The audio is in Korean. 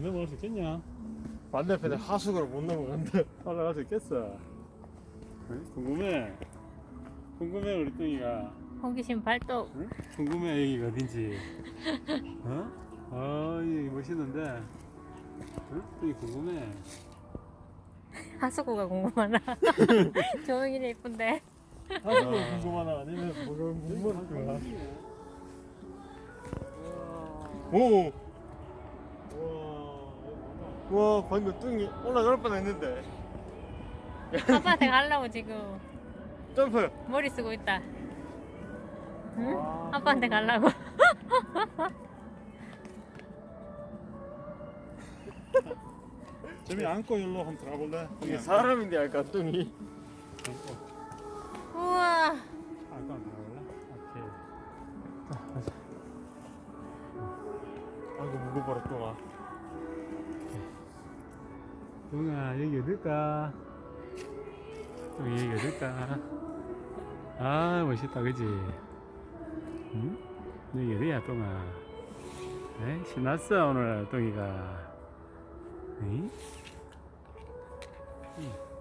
넘어갈 수 있겠냐? 반대편에 하수구를 못 넘어간다. 올라갈 수 있겠어? 응? 궁금해. 궁금해 우리 뚱이가. 호기심 발동. 응? 궁금해 여기가 어딘지. 어? 아 여기 멋있는데. 응? 뚱이 궁금해. 하수구가 궁금하나? 조용히는 예쁜데. 하수구 궁금하나 아니면 뭐가 궁금하나? 오. 와. 와 방금 뚱이 올라갈 뻔했는데 아빠한테 가려고 지금 점프. 머리 쓰고 있다. 응? 아빠한테 가려고. 점이 안고 일로 한번 들어볼래? 이게 사람인데 약간 뚱이. 우와. 안고 한번 들어볼래? 오케이. 아이고 무거워라 뚱아. 뚱아 여기 어딜까? 여기 어딜까? 아 멋있다 그지? 응? 여기 어디야 뚱아? 에? 신났어 오늘 뚱이가 응? 응.